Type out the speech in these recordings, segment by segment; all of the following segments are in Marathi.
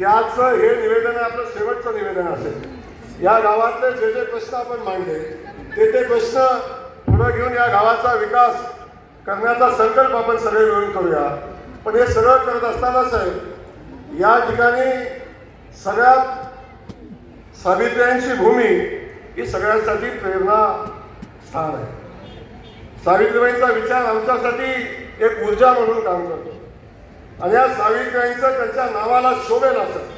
त्याचं हे निवेदन आहे आपलं शेवटचं निवेदन असेल. या गावातले जे जे प्रश्न आपण मांडले ते ते प्रश्न पुढे घेऊन या गावाचा विकास करण्याचा संकल्प आपण सगळे मिळून करूया. पण हे सगळं करत असतानाच आहे या ठिकाणी सगळ्यात सावित्र्यांची भूमी ही सगळ्यांसाठी प्रेरणा स्थान आहे. सावित्रीबाईंचा विचार आमच्यासाठी एक ऊर्जा म्हणून काम करतो. आणि या सावित्रीबाईंचं त्यांच्या नावाला शोभेल असं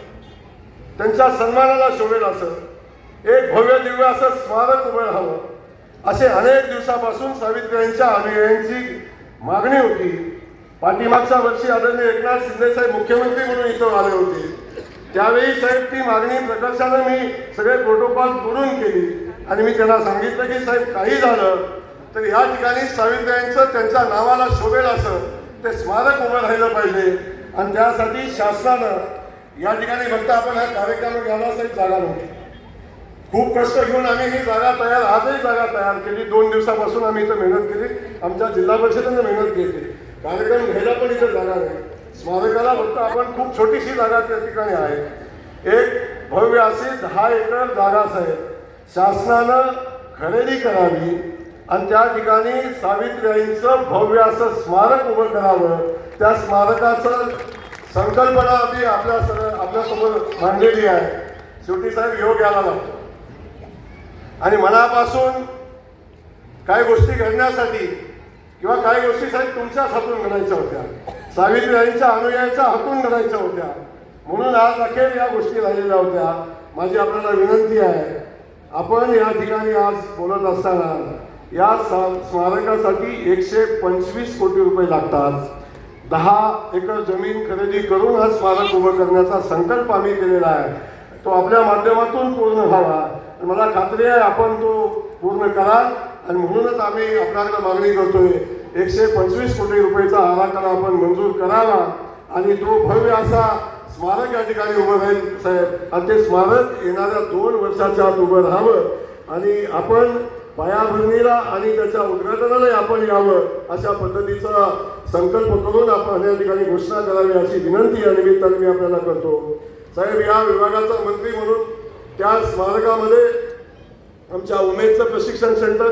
त्यांच्या सन्मानाला शोभेल असं एक भव्य दिव्य असं स्मारक उभं राहावं असे अनेक दिवसापासून सावित्रीबाईंच्या अनुयायांची मागणी होती. पाठीमागच्या वर्षी आदरणीय एकनाथ शिंदे साहेब मुख्यमंत्री म्हणून इथं आले होते. त्यावेळी साहेब ती मागणी प्रकर्षानं मी सगळे प्रोटोकॉल करून केली आणि मी त्यांना सांगितलं की साहेब काही झालं तर या ठिकाणी सावित्र्यांचं त्यांच्या नावाला शोभेल असं ते स्मारक उभं राहिलं पाहिजे. आणि त्यासाठी शासनानं या ठिकाणी फक्त आपण हा कार्यक्रम घ्यायला जागा नव्हती. खूप कष्ट घेऊन आम्ही ही जागा तयार आजही जागा तयार केली. दोन दिवसापासून आम्ही इथं मेहनत केली. आमच्या जिल्हा परिषदेनं मेहनत केली कार्यक्रम घ्यायला पण इथं जागा नाही. स्मारकाला फक्त आपण खूप छोटीशी जागा त्या ठिकाणी आहे. एक भव्य अशी दहा एकर जागाच आहे. शासनानं खरेदी करावी. आणि त्या ठिकाणी सावित्रीबाईंचं भव्य असं स्मारक उभं करावं त्या स्मारकाचं संकल्पना आम्ही आपल्या सगळं आपल्यासमोर मांडलेली आहे. शेवटी साहेब योग यायला लागतो. आणि मनापासून काही गोष्टी घडण्यासाठी किंवा काही गोष्टी साहेब तुमच्याच हातून घडायच्या होत्या. सावित्रीबाईंच्या अनुयायांच्या हातून घडायच्या होत्या. म्हणून आज अखेर या गोष्टी राहिलेल्या होत्या. माझी आपल्याला विनंती आहे आपण या ठिकाणी आज बोलत असताना या स्मारकासाठी एकशे पंचवीस कोटी रुपये लागतात. दहा एकर जमीन खरेदी करून हा स्मारक उभं करण्याचा संकल्प आम्ही केलेला आहे. तो आपल्या माध्यमातून पूर्ण व्हावा. आणि मला खात्री आहे आपण तो पूर्ण कराल. आणि म्हणूनच आम्ही आपल्याकडे मागणी करतोय एकशे पंचवीस कोटी रुपयेचा आराखडा आपण मंजूर करावा. आणि तो भव्य असा स्मारक या ठिकाणी उभं राहील साहेब. आणि ते स्मारक येणाऱ्या दोन वर्षाच्या आत उभं राहावं. आणि आपण पायाभरणीला आणि त्याच्या उद्घाटनालाही आपण यावं अशा पद्धतीचा संकल्प करून आपण या ठिकाणी घोषणा करावी अशी विनंती या निमित्ताने मी आपल्याला करतो. साहेब या विभागाचा मंत्री म्हणून त्या स्मारकामध्ये आमच्या उमेदचं प्रशिक्षण सेंटर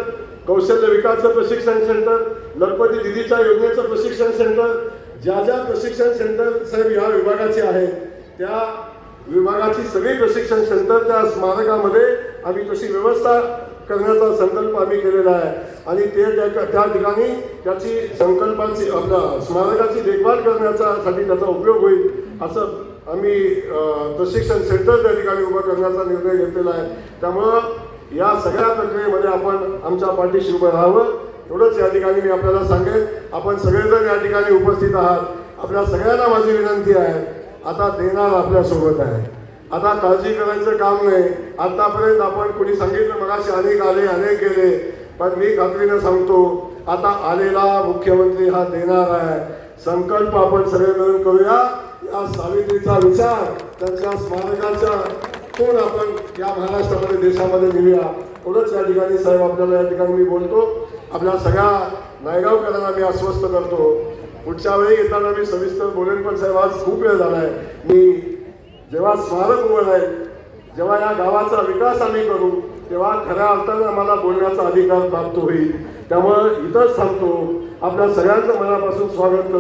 कौशल्य विकासचं प्रशिक्षण सेंटर लखपती दिदीच्या योजनेचं प्रशिक्षण सेंटर ज्या ज्या प्रशिक्षण सेंटर साहेब या विभागाचे आहेत त्या विभागाची सगळी प्रशिक्षण सेंटर त्या स्मारकामध्ये आम्ही तशी व्यवस्था करण्याचा संकल्प आम्ही केलेला आहे. आणि ते त्या त्या ठिकाणी त्याची संकल्पाची आपल्या स्मारकाची देखभाल करण्याचा साठी त्याचा उपयोग होईल असं आम्ही प्रशिक्षण सेंटर त्या ठिकाणी उभं करण्याचा निर्णय घेतलेला आहे. त्यामुळं या सगळ्या प्रक्रियेमध्ये आपण आमच्या पाठीशी उभं राहावं. एवढंच या ठिकाणी मी आपल्याला सांगेन. आपण सगळेजण या ठिकाणी उपस्थित आहात. आपल्या सगळ्यांना माझी विनंती आहे. आता देणार आपल्यासोबत आहे. आता काळजी करायचं काम नाही. आतापर्यंत आपण कोणी सांगितलं मगाशी अनेक आले अनेक गेले पण मी खात्रीनं सांगतो आता आलेला मुख्यमंत्री हा देणार आहे. संकल्प आपण सगळे मिळून करूया. या सावित्रीचा विचार त्यांच्या स्मारकाचा कोण आपण या महाराष्ट्रामध्ये देशामध्ये नेऊया? एवढंच या ठिकाणी साहेब आपल्याला या ठिकाणी मी बोलतो. आपल्या सगळ्या नायगावकरांना मी अस्वस्थ करतो. पुढच्या वेळी येताना मी सविस्तर बोलेन पण साहेब आज खूप वेळ झाला आहे मी जेव्हा स्मारक उभं राहील जेव्हा या गावाचा विकास आम्ही करू तेव्हा खऱ्या अर्थानं आम्हाला बोलण्याचा अधिकार प्राप्त होईल. त्यामुळं इथंच सांगतो आपल्या सगळ्यांचं मनापासून स्वागत करतो.